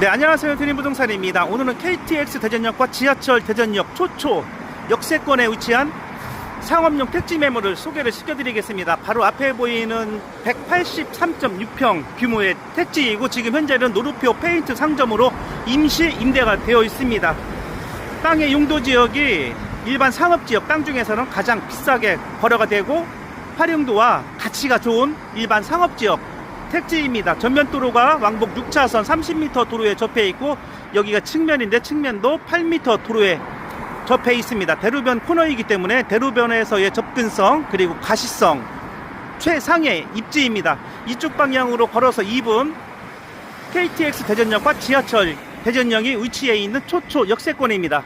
네, 안녕하세요. 드림부동산입니다. 오늘은 KTX 대전역과 지하철 대전역 초초 역세권에 위치한 상업용 택지 매물을 소개를 시켜드리겠습니다. 바로 앞에 보이는 183.6평 규모의 택지이고 지금 현재는 노루표 페인트 상점으로 임시 임대가 되어 있습니다. 땅의 용도 지역이 일반 상업 지역 땅 중에서는 가장 비싸게 거래가 되고 활용도와 가치가 좋은 일반 상업 지역 택지입니다. 전면 도로가 왕복 6차선 30m 도로에 접해 있고 여기가 측면인데 측면도 8m 도로에 접해 있습니다. 대로변 코너이기 때문에 대로변에서의 접근성 그리고 가시성 최상의 입지입니다. 이쪽 방향으로 걸어서 2분 KTX 대전역과 지하철 대전역이 위치해 있는 초초 역세권입니다.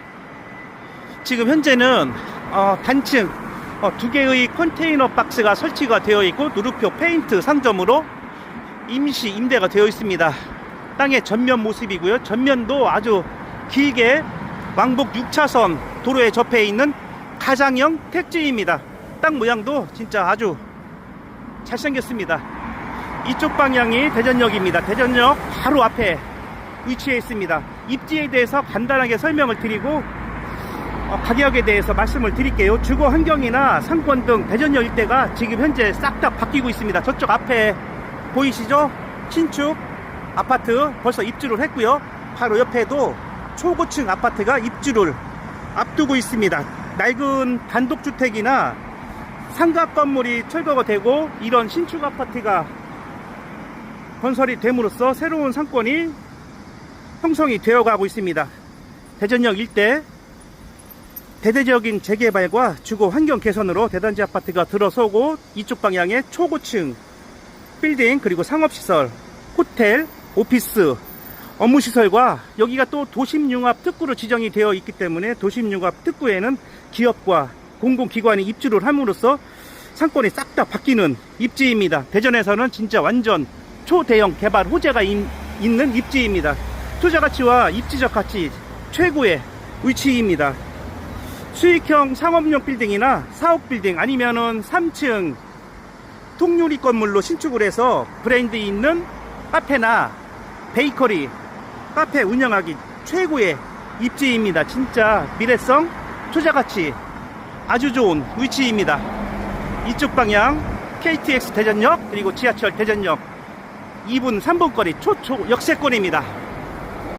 지금 현재는 어, 단층 어, 두 개의 컨테이너 박스가 설치가 되어 있고 누르표 페인트 상점으로 임시 임대가 되어 있습니다. 땅의 전면 모습이고요. 전면도 아주 길게 왕복 6차선 도로에 접해 있는 가장형 택지입니다. 땅 모양도 진짜 아주 잘생겼습니다. 이쪽 방향이 대전역입니다. 대전역 바로 앞에 위치해 있습니다. 입지에 대해서 간단하게 설명을 드리고 어, 가격에 대해서 말씀을 드릴게요. 주거 환경이나 상권 등 대전역 일대가 지금 현재 싹 다 바뀌고 있습니다. 저쪽 앞에 보이시죠? 신축 아파트 벌써 입주를 했고요. 바로 옆에도 초고층 아파트가 입주를 앞두고 있습니다. 낡은 단독주택이나 상가 건물이 철거가 되고 이런 신축 아파트가 건설이 됨으로써 새로운 상권이 형성이 되어가고 있습니다. 대전역 일대 대대적인 재개발과 주거 환경 개선으로 대단지 아파트가 들어서고 이쪽 방향에 초고층 빌딩 그리고 상업시설, 호텔, 오피스, 업무시설과 여기가 또 도심융합 특구로 지정이 되어 있기 때문에 도심융합 특구에는 기업과 공공기관이 입주를 함으로써 상권이 싹 다 바뀌는 입지입니다. 대전에서는 진짜 완전 초대형 개발 호재가 인- 있는 입지입니다. 투자 가치와 입지적 가치 최고의 위치입니다. 수익형 상업용 빌딩이나 사옥 빌딩 아니면은 3층 통유리 건물로 신축을 해서 브랜드 있는 카페나 베이커리, 카페 운영하기 최고의 입지입니다. 진짜 미래성, 투자가치 아주 좋은 위치입니다. 이쪽 방향 KTX 대전역 그리고 지하철 대전역 2분 3분 거리 초초 역세권입니다.